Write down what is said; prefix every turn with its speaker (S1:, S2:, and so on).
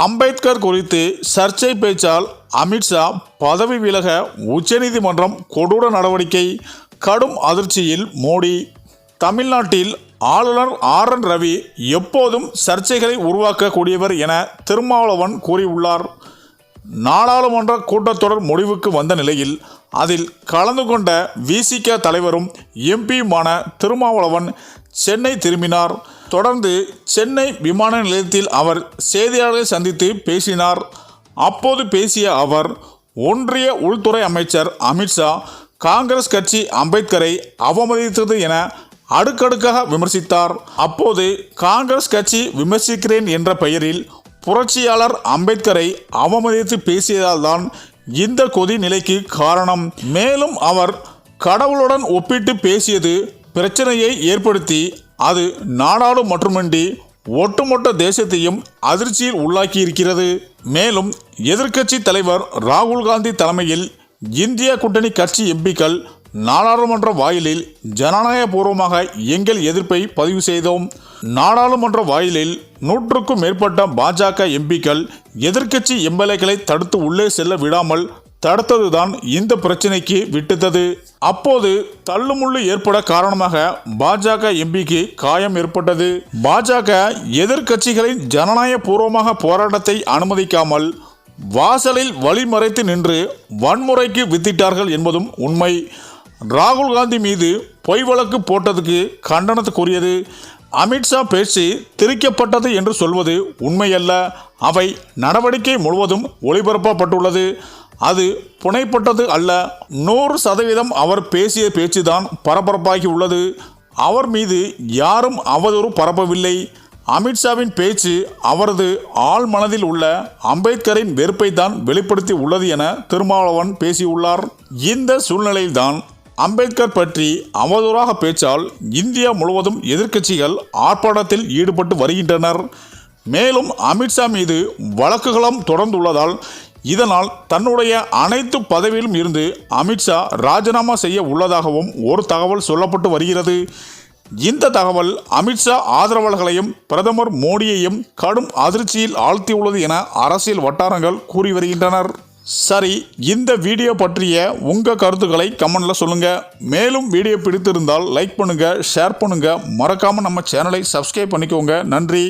S1: அம்பேத்கர் குறித்து சர்ச்சை பேச்சால் அமித்ஷா பதவி விலக உச்சநீதிமன்றம் கொடூர நடவடிக்கை. கடும் அதிர்ச்சியில் மோடி. தமிழ்நாட்டில் ஆளுநர் ஆர் என் ரவி எப்போதும் சர்ச்சைகளை உருவாக்கக்கூடியவர் என திருமாவளவன் கூறியுள்ளார். நாடாளுமன்ற கூட்டத்தொடர் முடிவுக்கு வந்த நிலையில் அதில் கலந்து கொண்ட விசிக தலைவரும் எம்பியுமான திருமாவளவன் சென்னை திரும்பினார். தொடர்ந்து சென்னை விமான நிலையத்தில் அவர் செய்தியாளர்களை சந்தித்து பேசினார். அப்போது பேசிய அவர் ஒன்றிய உள்துறை அமைச்சர் அமித்ஷா காங்கிரஸ் கட்சி அம்பேத்கரை அவமதித்தது என அடுக்கடுக்காக விமர்சித்தார். அப்போது காங்கிரஸ் கட்சி விமர்சிக்கிறேன் என்ற பெயரில் புரட்சியாளர் அம்பேத்கரை அவமதித்து பேசியதால் தான் இந்த கொதி நிலைக்கு காரணம். மேலும் அவர் கடவுளுடன் ஒப்பிட்டு பேசியது பிரச்சனையை ஏற்படுத்தி அது நாடாளு மட்டுமின்றி ஒட்டுமொத்த தேசத்தையும் அதிர்ச்சியில் உள்ளாக்கியிருக்கிறது. மேலும் எதிர்க்கட்சி தலைவர் ராகுல் காந்தி தலைமையில் இந்திய கூட்டணி கட்சி எம்பிக்கள் நாடாளுமன்ற வாயிலில் ஜனநாயகபூர்வமாக எங்கள் எதிர்ப்பை பதிவு செய்தோம். நாடாளுமன்ற வாயிலில் நூற்றுக்கும் மேற்பட்ட பாஜக எம்பிக்கள் எதிர்க்கட்சி எம்எல்ஏக்களை தடுத்து உள்ளே செல்ல விடாமல் தடுத்ததுதான் இந்த பிரச்சனைக்கு விட்டுத்தது. அப்போது தள்ளுமுள்ளு ஏற்பட காரணமாக பாஜக எம்பிக்கு காயம் ஏற்பட்டது. பாஜக எதிர்க்கட்சிகளின் ஜனநாயக பூர்வமாக போராட்டத்தை அனுமதிக்காமல் வாசலில் வழிமறைத்து நின்று வன்முறைக்கு வித்திட்டார்கள் என்பதும் உண்மை. ராகுல் காந்தி மீது பொய் வழக்கு போட்டதுக்கு கண்டனத்துக்குரியது. அமித்ஷா பேச்சு திரிக்கப்பட்டது என்று சொல்வது உண்மையல்ல. அவை நடவடிக்கை முழுவதும் ஒளிபரப்பப்பட்டுள்ளது. அது புனைப்பட்டது அல்ல. நூறு சதவீதம் அவர் பேசிய பேச்சுதான் பரபரப்பாகி உள்ளது. அவர் மீது யாரும் அவதூறு பரப்பவில்லை. அமித்ஷாவின் பேச்சு அவரது ஆள் மனதில் உள்ள அம்பேத்கரின் வெறுப்பை தான் வெளிப்படுத்தி உள்ளது என திருமாவளவன் பேசியுள்ளார். இந்த சூழ்நிலையில்தான் அம்பேத்கர் பற்றி அவதூறாக பேச்சால் இந்தியா முழுவதும் எதிர்க்கட்சிகள் ஆர்ப்பாட்டத்தில் ஈடுபட்டு வருகின்றனர். மேலும் அமித்ஷா மீது வழக்குகளும் தொடர்ந்துள்ளதால் இதனால் தன்னுடைய அனைத்து பதவியிலும் இருந்து அமித்ஷா ராஜினாமா செய்ய உள்ளதாகவும் ஒரு தகவல் சொல்லப்பட்டு வருகிறது. இந்த தகவல் அமித்ஷா ஆதரவாளர்களையும் பிரதமர் மோடியையும் கடும் அதிர்ச்சியில் ஆழ்த்தியுள்ளது என அரசியல் வட்டாரங்கள் கூறி வருகின்றனர். சரி இந்த வீடியோ பற்றிய உங்கள் கருத்துக்களை கமெண்டில் சொல்லுங்கள் மேலும் வீடியோ பிடித்திருந்தால் லைக் பண்ணுங்கள் ஷேர் பண்ணுங்கள் மறக்காமல் நம்ம சேனலை சப்ஸ்கிரைப் பண்ணிக்கோங்க. நன்றி.